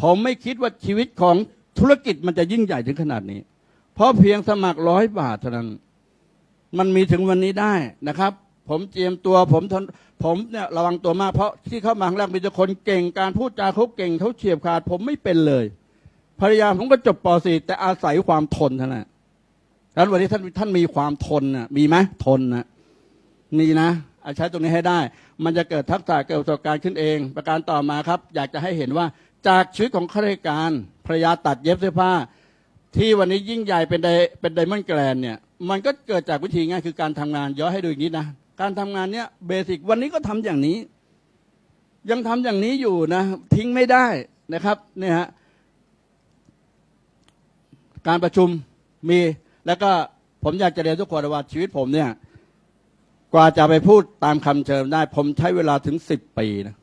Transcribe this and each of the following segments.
ผมไม่คิดว่าชีวิตของธุรกิจมันจะยิ่งใหญ่ถึงขนาดนี้ เพราะเพียงสมัครร้อยบาทเท่านั้น มันมีถึงวันนี้ได้นะครับ ผมเจียมตัวผมทนผมเนี่ยระวังตัวมากเพราะที่เข้ามาครั้งแรกมีแต่คนเก่งการพูดจาเขาเก่งเขาเฉียบขาด ผมไม่เป็นเลย ภรรยาผมก็จบป .4 แต่อาศัยความทนเท่านั้นดังนั้นวันนี้ท่านท่านมีความทนนะมีไหมทนนะมีนะใช้ตรงนี้ให้ได้ มันจะเกิดทักษะเกิดประสบการณ์ขึ้นเอง ประการต่อมาครับ อยากจะให้เห็นว่า จากชีวิตของข้าราชการภรยาตัดเย็บเสื้อผ้า ที่วันนี้ยิ่งใหญ่เป็นไดเป็นไดมอนด์แกรนเนี่ยมันก็เกิดจากวิธีง่ายคือการทำงานย้อนให้ดูอีกนิดนะการทำงานเนี้ยเบสิกวันนี้ก็ทำอย่างนี้ ยังทำอย่างนี้อยู่นะ ทิ้งไม่ได้นะครับเนี่ยฮะการประชุมมีแล้วก็ผมอยากจะเรียนทุกคนว่าชีวิตผมเนี่ย กว่าจะไปพูดตามคำเชิญได้ ผมใช้เวลาถึงสิบปีนะ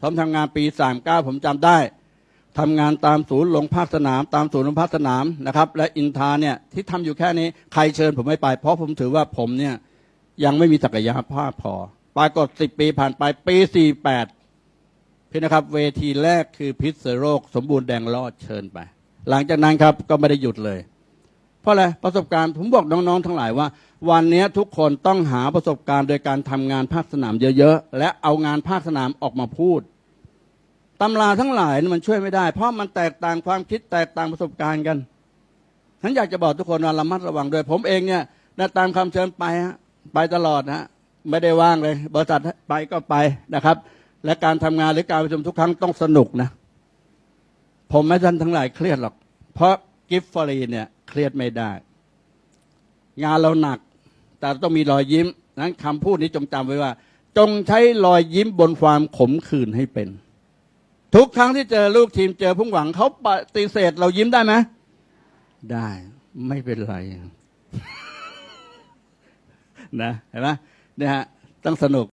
ผมทำงานปีสามเก้าผมจำได้ ทำงานตามศูนย์ลงภาคสนาม ตามศูนย์ลงภาคสนามนะครับ และอินทาเนี่ยที่ทำอยู่แค่นี้ใครเชิญผมไม่ไป เพราะผมถือว่าผมเนี่ยยังไม่มีศักยภาพพอ ปรากฏสิบปีผ่านไปปีสี่แปดพี่นะครับ เวทีแรกคือพิษโรค สมบูรณ์แดงรอดเชิญไป หลังจากนั้นครับก็ไม่ได้หยุดเลย เพราะอะไรประสบการณ์ผมบอกน้องๆ ทั้งหลายว่า วันนี้ทุกคนต้องหาประสบการณ์โดยการทำงานภาคสนามเยอะๆและเอางานภาคสนามออกมาพูด ตำราทั้งหลายมันช่วยไม่ได้ เพราะมันแตกต่างความคิดแตกต่างประสบการณ์กันฉันอยากจะบอกทุกคนว่าระมัดระวังด้วยผมเองเนี่ยตามคำเชิญไปฮะไปตลอดนะฮะไม่ได้ว่างเลย บริษัทไปก็ไปนะครับ และการทำงานหรือการประชุมทุกครั้งต้องสนุกนะ ผมไม่ท่านทั้งหลายเครียดหรอก เพราะกิฟต์ฟรีเนี่ยเครียดไม่ได้ งานเราหนัก แต่ต้องมีรอยยิ้มนั้นคำพูดนี้จงจำไว้ว่า จงใช้รอยยิ้มบนความขมขื่นให้เป็น ทุกครั้งที่เจอลูกทีมเจอพุ่งหวังเขาปฏิเสธเรายิ้มได้ไหมได้ไม่เป็นไรนะเห็นไหมเนี่ยฮะต้องสนุก